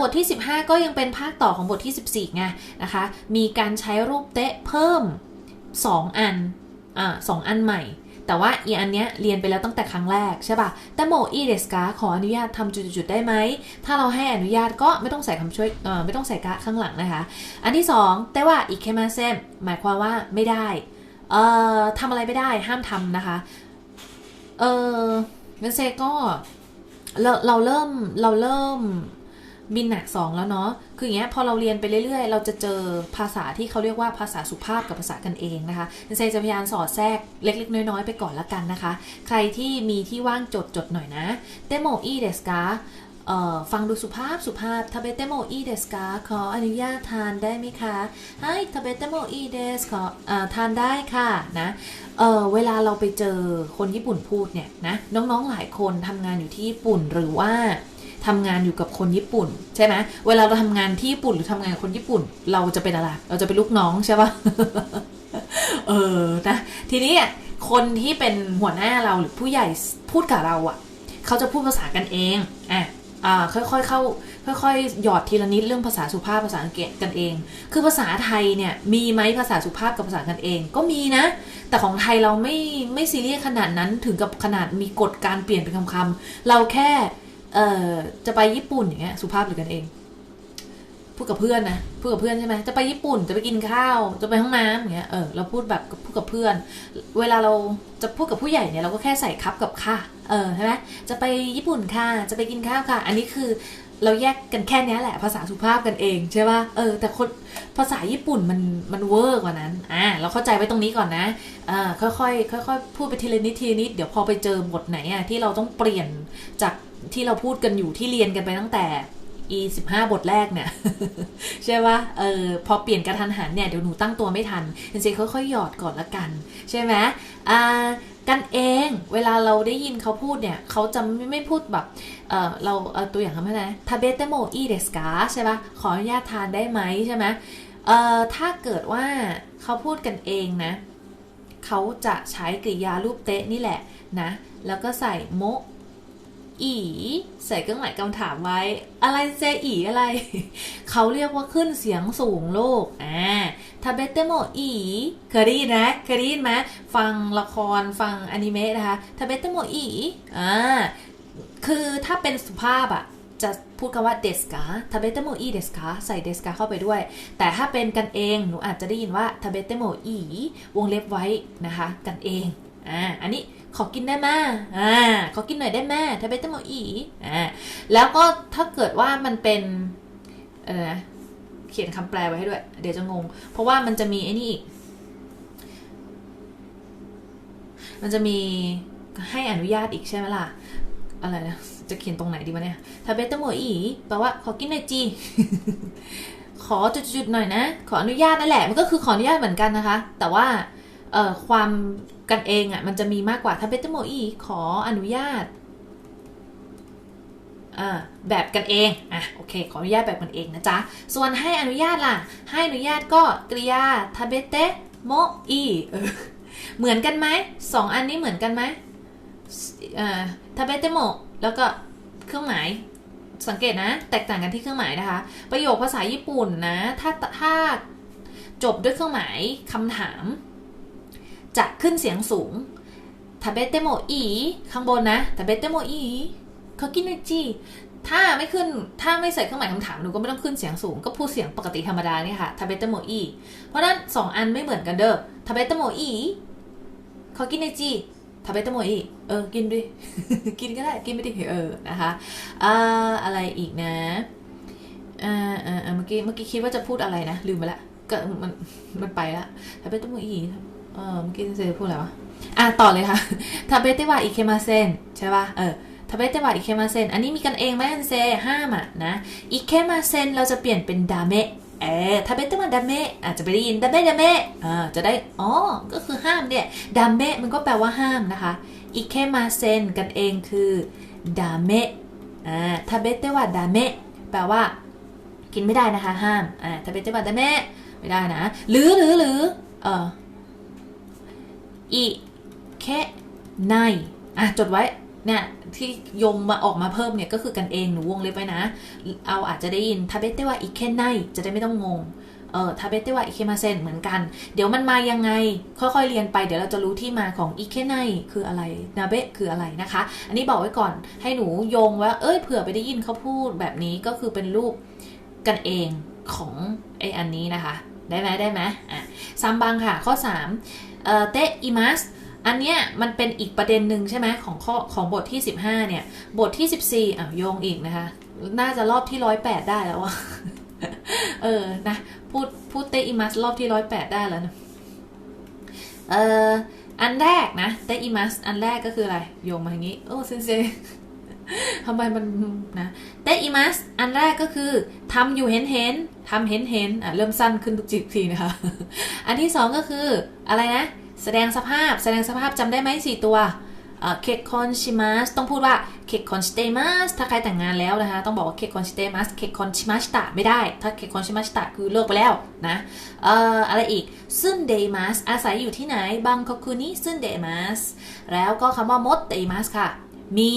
บทที่ 15 ก็ยังเป็นภาคต่อของบทที่ 14ไงนะคะ มีการใช้รูปเตะเพิ่ม 2 อันอ่าสองอันใหม่ แต่ว่าอีอันเนี้ยเรียนไปแล้วตั้งแต่ครั้งแรกใช่ป่ะแต่โมอีเดสกาขออนุญาตทำจุดๆได้ไหม ถ้าเราให้อนุญาตก็ไม่ต้องใส่คำช่วยเอ่อไม่ต้องใส่กะข้างหลังนะคะ อันที่ 2 แต่ว่าอีเคมาเซมหมายความว่าไม่ได้เอ่อทำอะไรไม่ได้ห้ามทำนะคะ เอองั้นเซก็เราเราเริ่มเราเริ่ม บินหนักสองแล้วเนาะ คืออย่างเงี้ยพอเราเรียนไปเรื่อยๆ เราจะเจอภาษาที่เขาเรียกว่าภาษาสุภาพกับภาษากันเองนะคะงั้นเซจะพยายามสอดแทรกเล็กๆ น้อยๆ ไปก่อนละกันนะคะ ใครที่มีที่ว่างจดจดหน่อยนะเตโมอีเดสกาเอ่อฟังดูสุภาพสุภาพทาเบเตโมอีเดสกาขออนุญาตทานได้ไหมคะให้ทาเบเตโมอีเดสขอเอ่อทานได้ค่ะนะเออเวลาเราไปเจอคนญี่ปุ่นพูดเนี่ยนะน้องๆหลายคนทำงานอยู่ที่ญี่ปุ่นหรือว่า ทำงานอยู่กับคนญี่ปุ่น ใช่ไหมเวลาเราทำงานที่ญี่ปุ่นหรือทำงานกับคนญี่ปุ่น เราจะเป็นอะไร เราจะเป็นลูกน้องใช่ปะเออนะทีนี้อะคนที่เป็นหัวหน้าเราหรือผู้ใหญ่พูดกับเราอะเขาจะพูดภาษากันเองอะอ่าค่อยๆเข้า ค่อยๆหยอดทีละนิดเรื่องภาษาสุภาพภาษาอังกฤษกันเอง คือภาษาไทยเนี่ยมีไหมภาษาสุภาพกับภาษากันเอง ก็มีนะ แต่ของไทยเราไม่ไม่ซีเรียสขนาดนั้นถึงกับขนาดมีกฎการเปลี่ยนเป็นคำๆเราแค่ เอ่อจะไปญี่ปุ่นอย่างเงี้ยสุภาพหรือกันเองพูดกับเพื่อนนะพูดกับเพื่อนใช่ไหมจะไปญี่ปุ่นจะไปกินข้าว จะไปห้องน้ำอย่างเงี้ยเออเราพูดแบบพูดกับเพื่อน เวลาเราจะพูดกับผู้ใหญ่เนี่ยเราก็แค่ใส่ครับกับค่ะเออใช่ไหมจะไปญี่ปุ่นค่ะจะไปกินข้าวค่ะ อันนี้คือเราแยกกันแค่นี้แหละภาษาสุภาพกันเองใช่ป่ะเออแต่คนภาษาญี่ปุ่นมันมันเวอร์กว่านั้นอ่าเราเข้าใจไว้ตรงนี้ก่อนนะอ่าค่อยๆค่อยๆพูดไปทีละนิดทีละนิดเดี๋ยวพอไปเจอบทไหนอะที่เราต้องเปลี่ยนจาก ที่เราพูดกันอยู่ที่เรียนกันไปตั้งแต่ e สิบห้าบทแรกเนี่ย ใช่ปะเออพอเปลี่ยนกระทันหันเนี่ย เดี๋ยวหนูตั้งตัวไม่ทันจริงๆค่อยๆหยอดก่อนละกัน ใช่ไหมอ่ากันเองเวลาเราได้ยินเขาพูดเนี่ย เขาจะไม่ไม่พูดแบบเออเราเอาตัวอย่างคำว่าไงทาเบเตโมอีเดสกาใช่ปะขออนุญาตทานได้ไหมใช่ไหมเอ่อถ้าเกิดว่าเขาพูดกันเองนะ เขาจะใช้กริยารูปเตะนี่แหละนะ แล้วก็ใส่โม อีใส่เครื่องหมายคำถามไว้ อะไรเซอีอะไร เขาเรียกว่าขึ้นเสียงสูงโลกอ่าทาเบเตโมอีเคยได้ยินนะเคยได้ยินไหมฟังละครฟังอนิเมะนะคะทาเบเตโมอีอ่าคือถ้าเป็นสุภาพอะจะพูดคำว่าเดสกาทาเบเตโมอีเดสกาใส่เดสกาเข้าไปด้วย แต่ถ้าเป็นกันเองหนูอาจจะได้ยินว่าทาเบเตโมอีวงเล็บไว้นะคะ กันเองอ่าอันนี้ ขอกินได้ไหมอ่า ขอกินหน่อยได้ไหมถ้าเบตโมอีอ่า แล้วก็ถ้าเกิดว่ามันเป็น เออเขียนคำแปลไว้ให้ด้วย เดี๋ยวจะงง เพราะว่ามันจะมีไอ้นี่อีก มันจะมีให้อนุญาตอีกใช่ไหมล่ะ อะไรนะ จะเขียนตรงไหนดีวะเนี่ยถ้าเบตโมอีแปลว่าขอกินหน่อยจีขอจุดๆหน่อยนะ ขออนุญาตนั่นแหละ มันก็คือขออนุญาตเหมือนกันนะคะ แต่ว่า ความกันเองอะ่ะมันจะมีมากกว่าถ้าเบตโมอีขออนุญาตแบบกันเอง อะ โอเค ขออนุญาตแบบกันเองนะจ๊ะ ส่วนให้อนุญาตล่ะ ให้อนุญาตก็กริยาทาเบเตโมอีเหมือนกันไหมสองอันนี้เหมือนกันไหมทาเบเตโมแล้วก็เครื่องหมาย สังเกตนะ แตกต่างกันที่เครื่องหมายนะคะ ประโยคภาษาญี่ปุ่นนะ ถ้าถ้าจบด้วยเครื่องหมายคำถาม จะขึ้นเสียงสูงทาเบเตโมอีข้างบนนะทาเบเตโมอีเขากินจิถ้าไม่ขึ้นถ้าไม่ใส่เครื่องหมายคำถามหนูก็ไม่ต้องขึ้นเสียงสูง ก็พูดเสียงปกติธรรมดาเนี่ยค่ะทาเบเตโมอีเพราะนั้นสองอันไม่เหมือนกันเด้อทาเบเตโมอีเขากินจิทาเบเตโมอีเออกินดิกินก็ได้กินไม่ได้เออนะคะอ่าอะไรอีกนะอ่าอ่าเมื่อกี้เมื่อกี้คิดว่าจะพูดอะไรนะลืมไปละก็มันมันไปละทาเบเตโมอี เออเมื่อกี้เซพูดอะไรวะอะต่อเลยค่ะทาเบเตวะอิเคมาเซนใช่ป่ะเออทาเบเตวะอิเคมาเซนอันนี้มีกันเองไหมอันเซห้ามอะนะอิเคมาเซนเราจะเปลี่ยนเป็นดาเมะเออทาเบเตวะดาเมะอาจจะไปได้ยินดาเมะดาเมะอ่าจะได้อ๋อก็คือห้ามเนี่ยดาเมะมันก็แปลว่าห้ามนะคะอิเคมาเซนกันเองคือดาเมะอ่าทาเบเตวะดาเมะแปลว่า กินไม่ได้นะคะห้ามอ่าทาเบเตวะดาเมะไม่ได้นะ หรือหรือหรือเออ อิเคไนอะจดไว้เนี่ยที่ยมมาออกมาเพิ่มเนี่ยก็คือกันเองหนูวงเล็บไว้นะ เอาอาจจะได้ยินทาเบเตวะอิเคไนจะได้ไม่ต้องงงเออทาเบเตวะอิเคมาเซนเหมือนกัน เดี๋ยวมันมายังไง ค่อยๆเรียนไปเดี๋ยวเราจะรู้ที่มาของอิเคไนคืออะไรนาเบะคืออะไรนะคะ อันนี้บอกไว้ก่อนให้หนูโยงว่าเอ้ยเผื่อไปได้ยินเขาพูดแบบนี้ก็คือเป็นรูปกันเองของไออันนี้นะคะ ได้ไหมได้ไหมอะซัมบังค่ะข้อ3เอ่อเตอิมัสอันเนี้ยมันเป็นอีกประเด็นหนึ่งใช่ไหมของข้อของบทที่ 15 เนี่ย บทที่ 14อะโยงอีกนะคะ น่าจะรอบที่ 108 ได้แล้ววะเออนะพูดพูดเตอิมัสรอบที่ 108 ได้แล้วนะเอ่ออันแรกนะเตอิมัสอันแรกก็คืออะไร โยงมาอย่างนี้ โอ้เซนเซ ทำไมมันนะเตอิมัสอันแรกก็คือทำอยู่เห็นเห็นทำเห็นเห็นอะเริ่มสั้นขึ้นทุกจิทีนะคะ อันที่สองก็คืออะไรนะ แสดงสภาพแสดงสภาพจำได้ไหมสี่ตัวเคคอนชิมัสต้องพูดว่าเคคอนสเตมัสถ้าใครแต่งงานแล้วนะคะ ต้องบอกว่าเคคอนสเตมัสเคคอนชิมัสตะไม่ได้ ถ้าเคคอนชิมัสตะคือเลิกไปแล้วนะเอ่ออะไรอีกซึนเดมัสอาศัยอยู่ที่ไหนบังคอคุนิซึนเดมัสแล้วก็คำว่ามดเดมัสค่ะ มี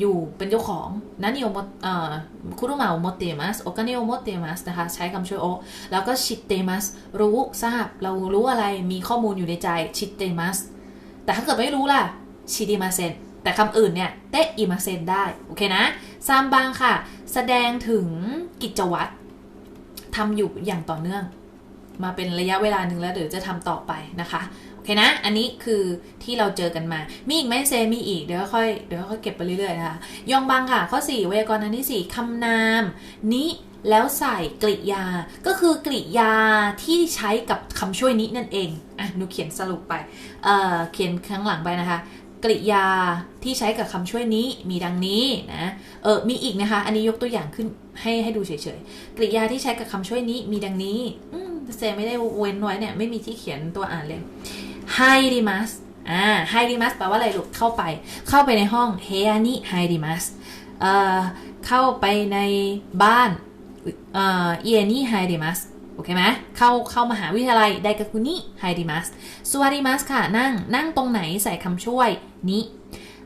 อยู่เป็นเจ้าของนั่นนิโอมเอ่อคุรุมาโอมเตมัสโอกานิโอมเตมัสนะคะ ใช้คำช่วยโอ แล้วก็ชิดเตมัสรู้ทราบ เรารู้อะไรมีข้อมูลอยู่ในใจชิดเตมัสแต่ถ้าเกิดไม่รู้ล่ะชิดิมาเซนแต่คำอื่นเนี่ยเตอิมาเซนได้ โอเคนะซามบังค่ะ แสดงถึงกิจวัตรทำอยู่อย่างต่อเนื่อง มาเป็นระยะเวลาหนึ่งแล้วเดี๋ยวจะทำต่อไปนะคะโอเคนะ อันนี้คือที่เราเจอกันมา มีอีกไหมเซมีอีกเดี๋ยวค่อยเดี๋ยวค่อยเก็บไปเรื่อยๆนะคะยองบังค่ะ ข้อ4เวยากรณ์อันที่ 4คำนามนิแล้วใส่กริยา ก็คือกริยาที่ใช้กับคำช่วยนี้นั่นเอง อะหนูเขียนสรุปไป เอ่อ เขียนข้างหลังไปนะคะ กริยาที่ใช้กับคำช่วยนี้มีดังนี้นะ เออมีอีกนะคะ อันนี้ยกตัวอย่างขึ้นให้ให้ดูเฉยๆ กริยาที่ใช้กับคำช่วยนี้มีดังนี้ อืมเซไม่ได้เว้นไว้เนี่ย ไม่มีที่เขียนตัวอ่านเลยไฮดิมัสอ่าไฮดิมัสแปลว่าอะไรลูกเข้าไป เข้าไปในห้องเฮอานิไฮดิมัสเอ่อเข้าไปในบ้านเอ่อเอียนี่ไฮดิมัส โอเคไหมเข้าเข้ามหาวิทยาลัยไดกากุนิไฮดิมัสสวาริมัสค่ะ นั่งนั่งตรงไหนใส่คำช่วยนี้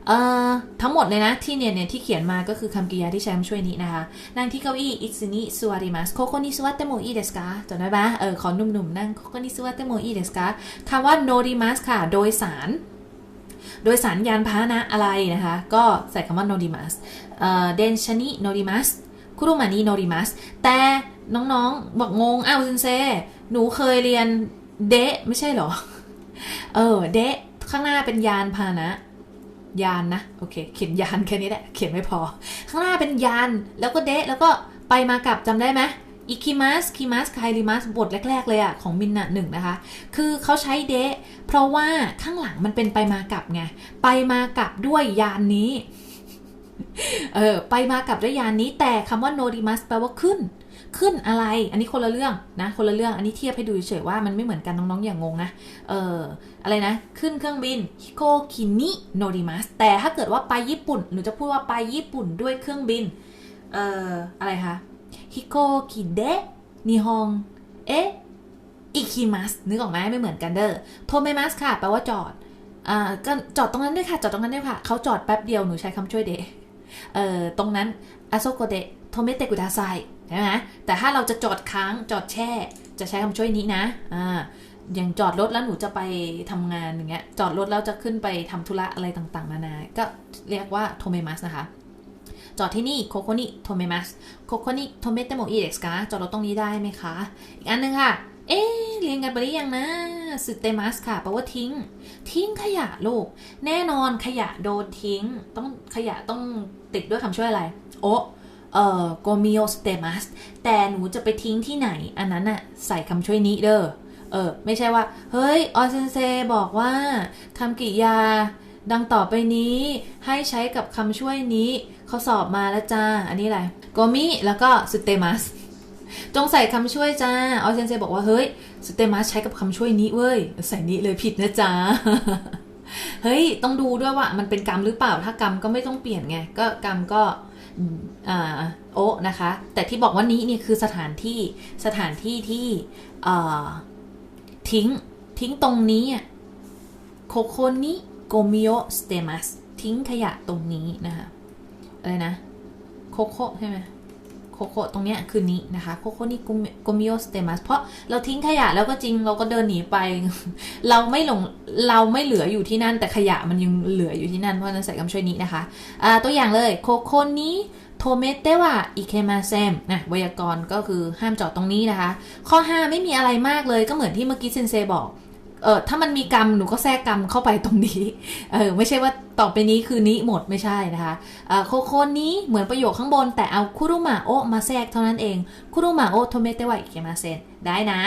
เอ่อทั้งหมดเลยนะที่เนี่ยเนี่ยที่เขียนมาก็คือคำกริยาที่ใช้คำช่วยนี้นะคะ นั่งที่เก้าอี้อิซึนิสวาริมัสโคโคนิสวัตเตโมอีเดสกาจำได้ไหมเออขอหนุ่มๆนั่งโคโคนิสวัตเตโมอีเดสกาคำว่าโนริมัสค่ะ โดยสาร โดยสารยานพาหนะอะไรนะคะ ก็ใส่คำว่าโนริมัสเอ่อเดนชนิโนริมัสคุรุมานิโนริมัสแต่ น้องๆ บอกงงอ้าวซินเซหนูเคยเรียนเดะไม่ใช่เหรอ เออ เดะข้างหน้าเป็นยานพาหนะ ยานนะ โอเค เขียนยานแค่นี้แหละ เขียนไม่พอ ข้างหน้าเป็นยาน แล้วก็เดะแล้วก็ไปมากับจำได้ไหมอิคิมัสคิมัสไคลิมัสบทแรก ๆ เลยอะของมินนะหนึ่งนะคะ คือเขาใช้เดะเพราะว่าข้างหลังมันเป็นไปมากับไง ไปมากับด้วยยานนี้ เออไปมากับด้วยยานนี้แต่คำว่าโนดิมัสแปลว่าขึ้น ขึ้นอะไร อันนี้คนละเรื่องนะ คนละเรื่องอันนี้เทียบให้ดูเฉยว่ามันไม่เหมือนกันน้องๆอย่างงงนะเอออะไรนะ ขึ้นเครื่องบินฮิโกคินิโนดิมัสแต่ถ้าเกิดว่าไปญี่ปุ่น หนูจะพูดว่าไปญี่ปุ่นด้วยเครื่องบินเอ่ออะไรคะฮิโกคิเดะนิฮงเอะอิคิมัสนึกออกไหมไม่เหมือนกันเด้อโทเมมัสค่ะ แปลว่าจอดอ่าก็จอดตรงนั้นด้วยค่ะ จอดตรงนั้นด้วยค่ะ เขาจอดแป๊บเดียว หนูใช้คำช่วยเดะ เอ่อตรงนั้นอาโซโกเดะโทเมเตกุดาไซใช่ไหมแต่ถ้าเราจะจอดค้างจอดแช่ จะใช้คำช่วยนี้นะอ่าอย่างจอดรถแล้วหนูจะไปทำงานอย่างเงี้ยจอดรถแล้วจะขึ้นไปทำธุระอะไรต่างๆ นานา ก็เรียกว่าโทเมมัสนะคะ จอดที่นี่โคโคนิโทเมมัสโคโคนิโทเมเตโมอีเด็กส์กาจอดรถตรงนี้ได้ไหมคะ อีกอันหนึงค่ะ เอ๊เรียนกันไปหรือยังนะ สึเตมัสค่ะแปลว่าทิ้ง ทิ้งขยะลูก แน่นอนขยะโดนทิ้ง ต้องขยะต้องติดด้วยคำช่วยอะไร โอเอ่อโกมิโอสเตมัสแต่หนูจะไปทิ้งที่ไหน อันนั้นน่ะใส่คำช่วยนี้เด้อ เออ ไม่ใช่ว่า เฮ้ย ออเซนเซบอกว่าคำกริยา ดังต่อไปนี้ให้ใช้กับคำช่วยนี้เขาสอบมาแล้วจ้า อันนี้อะไรโกมิแล้วก็สุเตมัส จงใส่คำช่วยจ้าออเซนเซบอกว่าเฮ้ยสเตมัสใช้กับคำช่วยนี้เว้ย ใส่นี้เลยผิดนะจ้าเฮ้ย ต้องดูด้วยว่ามันเป็นกรรมหรือเปล่า ถ้ากรรมก็ไม่ต้องเปลี่ยนไง ก็กรรมก็อ่าโอะนะคะ แต่ที่บอกว่านี้เนี่ยคือสถานที่ สถานที่ที่ทิ้ง ทิ้งตรงนี้โคโคนิโกมิโอสเตมัส ทิ้งขยะตรงนี้นะคะอะไรนะ โคโค่ใช่ไหม โคโค่ตรงเนี้ยคือนี้นะคะโคโคนี่กุมิโอสเตมัสเพราะเราทิ้งขยะแล้วก็จริงเราก็เดินหนีไป เราไม่หลงเราไม่เหลืออยู่ที่นั่น แต่ขยะมันยังเหลืออยู่ที่นั่นเพราะนั้นใส่คำช่วยนี้นะคะอ่าตัวอย่างเลยโคโคนี้โทเมเตวะอิเคมาเซมนะไวยากรณ์ก็คือห้ามจอดตรงนี้นะคะ ข้อ 5 ไม่มีอะไรมากเลยก็เหมือนที่เมื่อกี้เซนเซบอก เออถ้ามันมีกรรมหนูก็แทรกกรรมเข้าไปตรงนี้เออไม่ใช่ว่าต่อไปนี้คือนี้หมดไม่ใช่นะคะเอ่อโคโคนนี้เหมือนประโยคข้างบน แต่เอาคุรุมาโอมาแทรกเท่านั้นเองคุรุมาโอโทเมเตวะอิเคมาเซนได้นะ